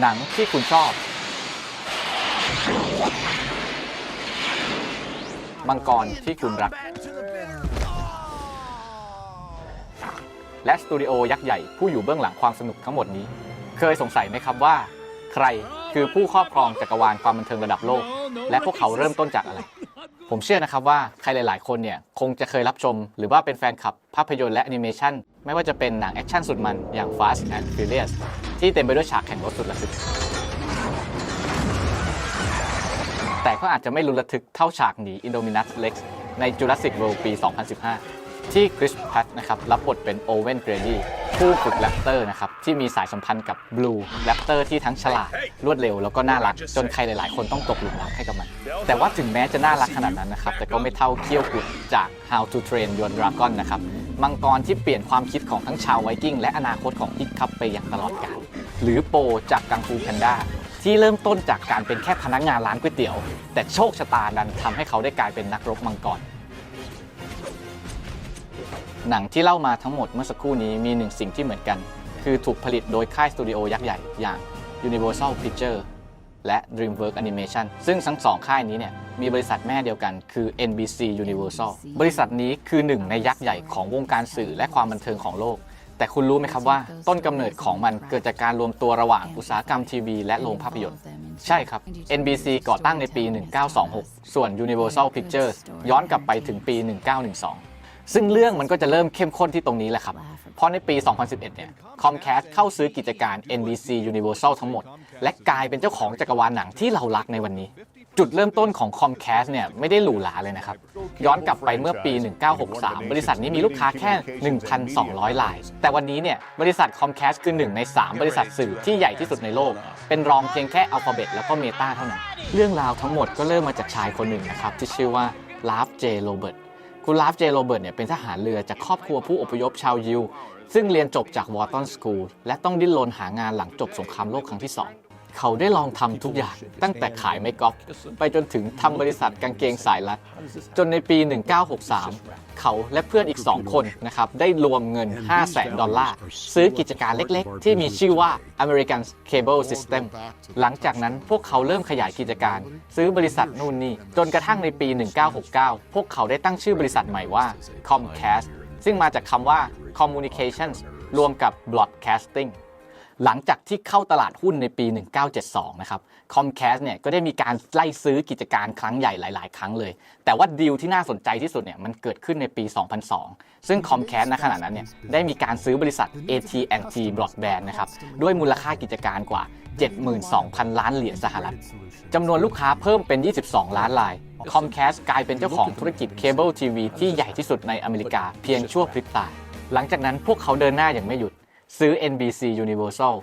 หนังที่คุณชอบ มังกรที่คุณรัก และสตูดิโอยักษ์ใหญ่ผู้อยู่เบื้องหลังความสนุกทั้งหมดนี้ เคยสงสัยไหมครับว่า ใครคือผู้ครอบครองจักรวาลความบันเทิงระดับโลก และพวกเขาเริ่มต้นจากอะไร ผมเชื่อนะครับว่าใครหลาย ๆ คนเนี่ย คงจะเคยรับชม หรือว่าเป็นแฟนคลับภาพยนตร์และแอนิเมชันไม่ว่าจะเป็นหนังแอคชั่นสุดมันอย่าง Fast and Furious ที่เต็มไปด้วยฉากแข่งรถสุดระทึก แต่ก็อาจจะไม่รุนระทึกเท่าฉากหนี Indominus Rex ใน Jurassic World ปี 2015 ที่คริสแพทนะครับรับบทเป็นโอเวนเกรดี้ผู้ฝึกแรปเตอร์นะครับที่มีสายสัมพันธ์กับบลูแรปเตอร์ที่ทั้งฉลาด รวดเร็วแล้วก็น่ารัก จนใครหลายๆ คนต้องตกหลุมรักให้กับมัน แต่ว่าถึงแม้จะน่ารักขนาดนั้นนะครับแต่ก็ไม่เท่าเคี่ยวกุดจาก How to Train Your Dragon นะครับ มังกรที่เปลี่ยนความคิดของทั้งชาวไวกิ้ง และอนาคตของฮิตคัพไปอย่างตลอดกาลหรือโปจากกังฟูแพนด้าที่เริ่มต้นจากการเป็นแค่พนักงานร้านก๋วยเตี๋ยว แต่โชคชะตาดันทำให้เขาได้กลายเป็นนักรบมังกร หนังที่เล่ามาทั้งหมดเมื่อสักครู่นี้มีหนึ่งสิ่งที่เหมือนกัน คือถูกผลิตโดยค่ายสตูดิโอยักษ์ใหญ่อย่าง Universal Pictures และ DreamWorks Animation ซึ่งทั้งสองค่ายนี้เนี่ยมีบริษัทแม่เดียวกันคือ NBC Universal บริษัทนี้คือหนึ่งในยักษ์ใหญ่ของวงการสื่อและความบันเทิงของโลก แต่คุณรู้ไหมครับว่า ต้นกำเนิดของมันเกิดจากการรวมตัวระหว่างอุตสาหกรรมทีวีและโรงภาพยนตร์ใช่ครับ NBC ก่อตั้งในปี 1926 ส่วน Universal Pictures ย้อนกลับไปถึงปี 1912 ซึ่งเรื่องมันก็จะเริ่มเข้มข้นที่ตรงนี้แหละครับ เพราะในปี 2011 เนี่ย Comcast เข้าซื้อกิจการ NBC Universal ทั้งหมด และกลายเป็นเจ้าของจักรวาลหนังที่เรารักในวันนี้ จุดเริ่มต้นของ Comcast เนี่ยไม่ได้หรูหราเลยนะครับ ย้อนกลับไปเมื่อปี 1963 บริษัทนี้มีลูกค้าแค่ 1,200ราย แต่วันนี้เนี่ยบริษัท Comcast คือหนึ่งใน 3 บริษัทสื่อที่ใหญ่ที่สุดในโลก เป็นรองเพียงแค่ Alphabet แล้วก็ Meta เท่านั้น เรื่องราวทั้งหมดก็เริ่มมาจากชายคนหนึ่งนะครับที่ชื่อว่าลาฟเจโรเบิร์ต คุณลาฟเจโรเบิร์ตเนี่ยเป็นทหารเรือจากครอบครัวผู้อพยพชาวยิว ซึ่งเรียนจบจากวอร์ตันสคูลและต้องดิ้นรนหางานหลังจบสงครามโลกครั้งที่ 2 เขาได้ลองทำทุกอย่างตั้งแต่ขายไม้กอล์ฟไปจนถึงทำบริษัทกางเกงสายรัด จนในปี 1963 เขาและเพื่อนอีก 2 คนนะครับได้รวมเงิน 5 0 0แสนดอลลาร์ ซื้อกิจการเล็กๆ ที่มีชื่อว่า American Cable System หลังจากนั้นพวกเขาเริ่มขยายกิจการ ซื้อบริษัทนู่นนี่ จนกระทั่งในปี 1969 พวกเขาได้ตั้งชื่อบริษัทใหม่ว่า Comcast ซึ่งมาจากคำว่า Communications รวมกับ Broadcasting หลังจากที่เข้าตลาดหุ้นในปี 1972 นะครับ Comcast เนี่ยก็ได้มีการไล่ซื้อกิจการครั้งใหญ่หลาย ๆ ครั้งเลย แต่ว่าดีลที่น่าสนใจที่สุดเนี่ยมันเกิดขึ้นในปี 2002 ซึ่ง Comcast ณขณะนั้นเนี่ยได้มีการซื้อบริษัท AT&T Broadband นะครับด้วยมูลค่ากิจการกว่า 72,000 ล้านเหรียญสหรัฐจำนวนลูกค้าเพิ่มเป็น 22 ล้านราย Comcast กลายเป็นเจ้าของธุรกิจเคเบิลทีวีที่ใหญ่ที่สุดในอเมริกาเพียงชั่วพริบตา หลังจากนั้นพวกเขาเดินหน้าอย่างไม่หยุด ซื้อ NBC Universal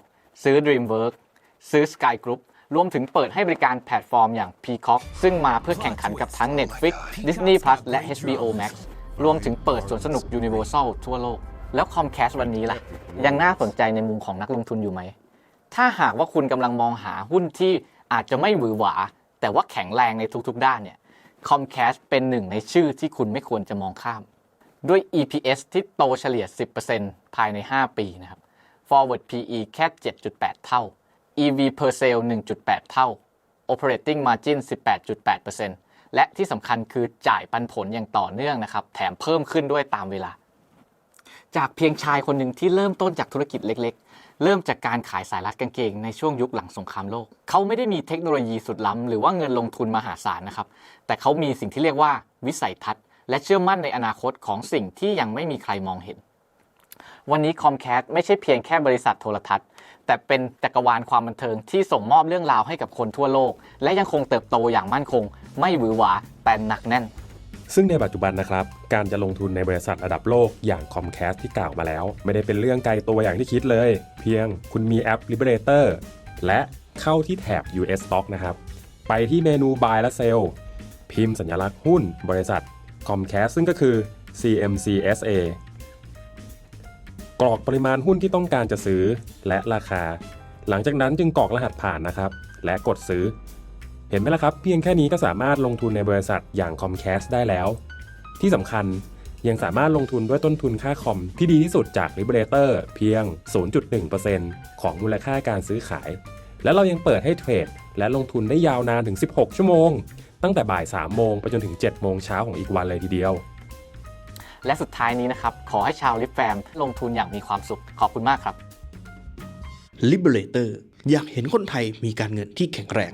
ซื้อ DreamWorks ซื้อ Sky Group รวมถึงเปิดให้บริการแพลตฟอร์มอย่าง Peacock ซึ่งมาเพื่อแข่งขันกับทั้ง Netflix Disney Plus และ HBO Max รวมถึงเปิดสวนสนุก Universal ทั่วโลก แล้ว Comcast วันนี้ล่ะ ยังน่าสนใจในมุมของนักลงทุนอยู่ไหม ถ้าหากว่าคุณกำลังมองหาหุ้นที่อาจจะไม่หวือหวา แต่ว่าแข็งแรงในทุกๆ ด้านเนี่ย Comcast เป็นหนึ่งในชื่อที่คุณไม่ควรจะมองข้าม ด้วย EPS ที่โตเฉลี่ย 10%ภายใน 5 ปีนะครับ Forward PE แค่ 7.8 เท่า EV per sale 1.8 เท่า Operating Margin 18.8%และที่สำคัญคือจ่ายปันผลอย่างต่อเนื่องนะครับ แถมเพิ่มขึ้นด้วยตามเวลา จากเพียงชายคนหนึ่งที่เริ่มต้นจากธุรกิจเล็กๆ เริ่มจากการขายสายรัดกางเกงในช่วงยุคหลังสงครามโลก เขาไม่ได้มีเทคโนโลยีสุดล้ำหรือว่าเงินลงทุนมหาศาลนะครับ แต่เขามีสิ่งที่เรียกว่าวิสัยทัศน์ และเชื่อมั่นในอนาคตของสิ่งที่ยังไม่มีใครมองเห็น วันนี้ Comcast ไม่ใช่เพียงแค่บริษัทโทรทัศน์ แต่เป็นจักรวาลความบันเทิงที่ส่งมอบเรื่องราวให้กับคนทั่วโลก และยังคงเติบโตอย่างมั่นคง ไม่หวือหวาแต่หนักแน่น ซึ่งในปัจจุบันนะครับ การจะลงทุนในบริษัทระดับโลกอย่าง Comcast ที่กล่าวมาแล้ว ไม่ได้เป็นเรื่องไกลตัวอย่างที่คิดเลย เพียงคุณมีแอป Liberator และเข้าที่แถบ US Stock นะครับ ไปที่เมนู Buy และ Sell พิมพ์สัญลักษณ์หุ้นบริษัท Comcast ซึ่งก็คือ CMCSA กรอกปริมาณหุ้นที่ต้องการจะซื้อและราคา หลังจากนั้นจึงกรอกรหัสผ่านนะครับ และกดซื้อ เห็นไหมล่ะครับ เพียงแค่นี้ก็สามารถลงทุนในบริษัทอย่าง Comcast ได้แล้ว ที่สำคัญยังสามารถลงทุนด้วยต้นทุนค่าคอมที่ดีที่สุดจาก Liberator เพียง 0.1%ของมูลค่าการซื้อขาย และเรายังเปิดให้เทรดและลงทุนได้ยาวนานถึง 16 ชั่วโมง ตั้งแต่บ่าย 3 โมงไปจนถึง 7 โมงเช้าของอีกวันเลยทีเดียว และสุดท้ายนี้นะครับ ขอให้ชาวลิฟแฟมลงทุนอย่างมีความสุข ขอบคุณมากครับ Liberator อยากเห็นคนไทยมีการเงินที่แข็งแรง